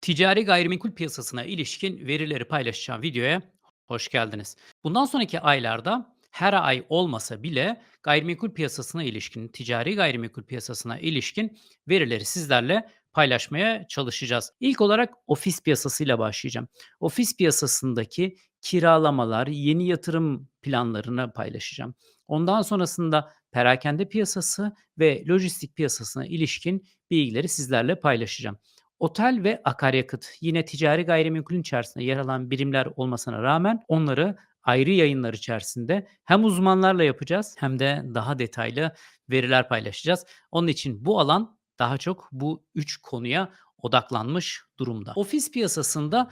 Ticari gayrimenkul piyasasına ilişkin verileri paylaşacağım videoya hoş geldiniz. Bundan sonraki aylarda her ay olmasa bile gayrimenkul piyasasına ilişkin, ticari gayrimenkul piyasasına ilişkin verileri sizlerle paylaşmaya çalışacağız. İlk olarak ofis piyasasıyla başlayacağım. Ofis piyasasındaki kiralamalar, yeni yatırım planlarını paylaşacağım. Ondan sonrasında perakende piyasası ve lojistik piyasasına ilişkin bilgileri sizlerle paylaşacağım. Otel ve akaryakıt yine ticari gayrimenkulün içerisinde yer alan birimler olmasına rağmen onları ayrı yayınlar içerisinde hem uzmanlarla yapacağız hem de daha detaylı veriler paylaşacağız. Onun için bu alan daha çok bu 3 konuya odaklanmış durumda. Ofis piyasasında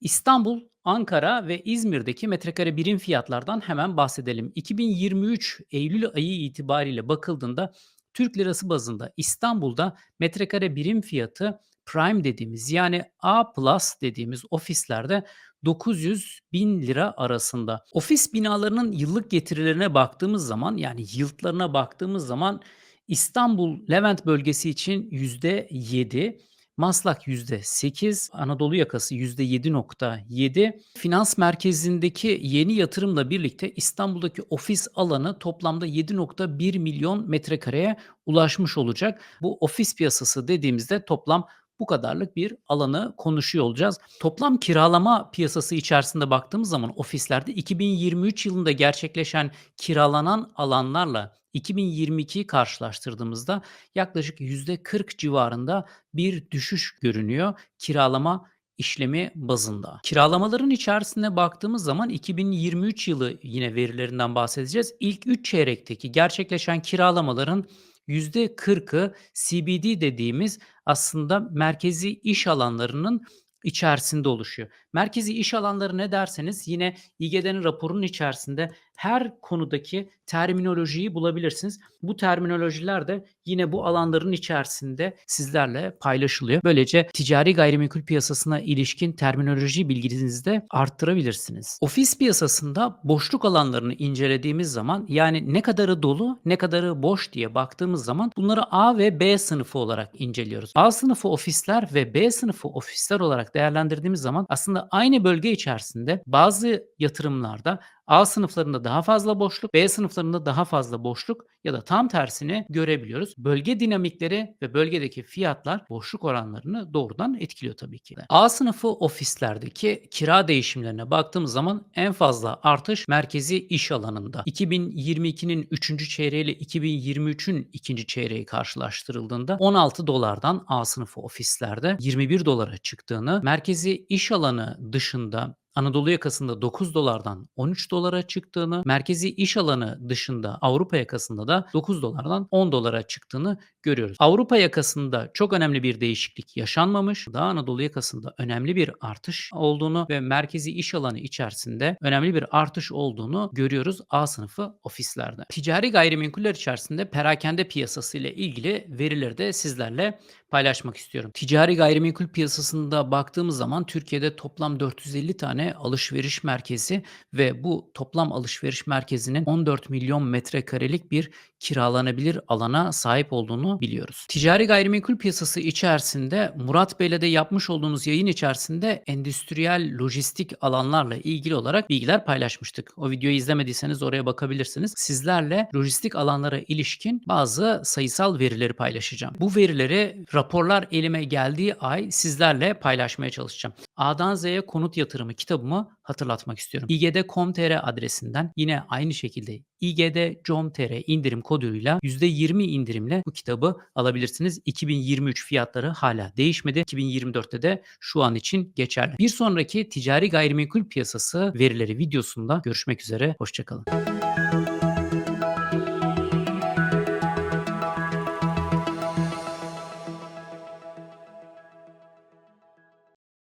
İstanbul, Ankara ve İzmir'deki metrekare birim fiyatlardan hemen bahsedelim. 2023 Eylül ayı itibariyle bakıldığında Türk lirası bazında İstanbul'da metrekare birim fiyatı prime dediğimiz yani A plus dediğimiz ofislerde 900 bin lira arasında. Ofis binalarının yıllık getirilerine baktığımız zaman yani yıltlarına baktığımız zaman İstanbul Levent bölgesi için %7, Maslak %8, Anadolu yakası %7.7. Finans merkezindeki yeni yatırımla birlikte İstanbul'daki ofis alanı toplamda 7.1 milyon metrekareye ulaşmış olacak. Bu ofis piyasası dediğimizde toplam bu kadarlık bir alanı konuşuyor olacağız. Toplam kiralama piyasası içerisinde baktığımız zaman ofislerde 2023 yılında gerçekleşen kiralanan alanlarla 2022'yi karşılaştırdığımızda yaklaşık %40 civarında bir düşüş görünüyor kiralama işlemi bazında. Kiralamaların içerisine baktığımız zaman 2023 yılı yine verilerinden bahsedeceğiz. İlk 3 çeyrekteki gerçekleşen kiralamaların %40'ı CBD dediğimiz aslında merkezi iş alanlarının içerisinde oluşuyor. Merkezi iş alanları ne derseniz yine İGD'nin raporunun içerisinde her konudaki terminolojiyi bulabilirsiniz. Bu terminolojiler de yine bu alanların içerisinde sizlerle paylaşılıyor. Böylece ticari gayrimenkul piyasasına ilişkin terminoloji bilginizi de arttırabilirsiniz. Ofis piyasasında boşluk alanlarını incelediğimiz zaman yani ne kadarı dolu ne kadarı boş diye baktığımız zaman bunları A ve B sınıfı olarak inceliyoruz. A sınıfı ofisler ve B sınıfı ofisler olarak değerlendirdiğimiz zaman aslında aynı bölge içerisinde bazı yatırımlarda A sınıflarında daha fazla boşluk, B sınıflarında daha fazla boşluk ya da tam tersini görebiliyoruz. Bölge dinamikleri ve bölgedeki fiyatlar boşluk oranlarını doğrudan etkiliyor tabii ki. A sınıfı ofislerdeki kira değişimlerine baktığımız zaman en fazla artış merkezi iş alanında. 2022'nin 3. çeyreği ile 2023'ün 2. çeyreği karşılaştırıldığında 16 dolardan A sınıfı ofislerde 21 dolara çıktığını, merkezi iş alanı dışında Anadolu yakasında 9 dolardan 13 dolara çıktığını, merkezi iş alanı dışında Avrupa yakasında da 9 dolardan 10 dolara çıktığını görüyoruz. Avrupa yakasında çok önemli bir değişiklik yaşanmamış. Daha Anadolu yakasında önemli bir artış olduğunu ve merkezi iş alanı içerisinde önemli bir artış olduğunu görüyoruz A sınıfı ofislerde. Ticari gayrimenkuller içerisinde perakende piyasası ile ilgili verileri de sizlerle paylaşmak istiyorum. Ticari gayrimenkul piyasasında baktığımız zaman Türkiye'de toplam 450 tane alışveriş merkezi ve bu toplam alışveriş merkezinin 14 milyon metrekarelik bir kiralanabilir alana sahip olduğunu biliyoruz. Ticari gayrimenkul piyasası içerisinde Murat Bey'le de yapmış olduğumuz yayın içerisinde endüstriyel lojistik alanlarla ilgili olarak bilgiler paylaşmıştık. O videoyu izlemediyseniz oraya bakabilirsiniz. Sizlerle lojistik alanlara ilişkin bazı sayısal verileri paylaşacağım. Bu verileri raporlar elime geldiği ay sizlerle paylaşmaya çalışacağım. A'dan Z'ye konut yatırımı kitabımı hatırlatmak istiyorum. igd.com.tr adresinden yine aynı şekilde igd.com.tr indirim koduyla %20 indirimle bu kitabı alabilirsiniz. 2023 fiyatları hala değişmedi. 2024'te de şu an için geçerli. Bir sonraki ticari gayrimenkul piyasası verileri videosunda görüşmek üzere. Hoşçakalın.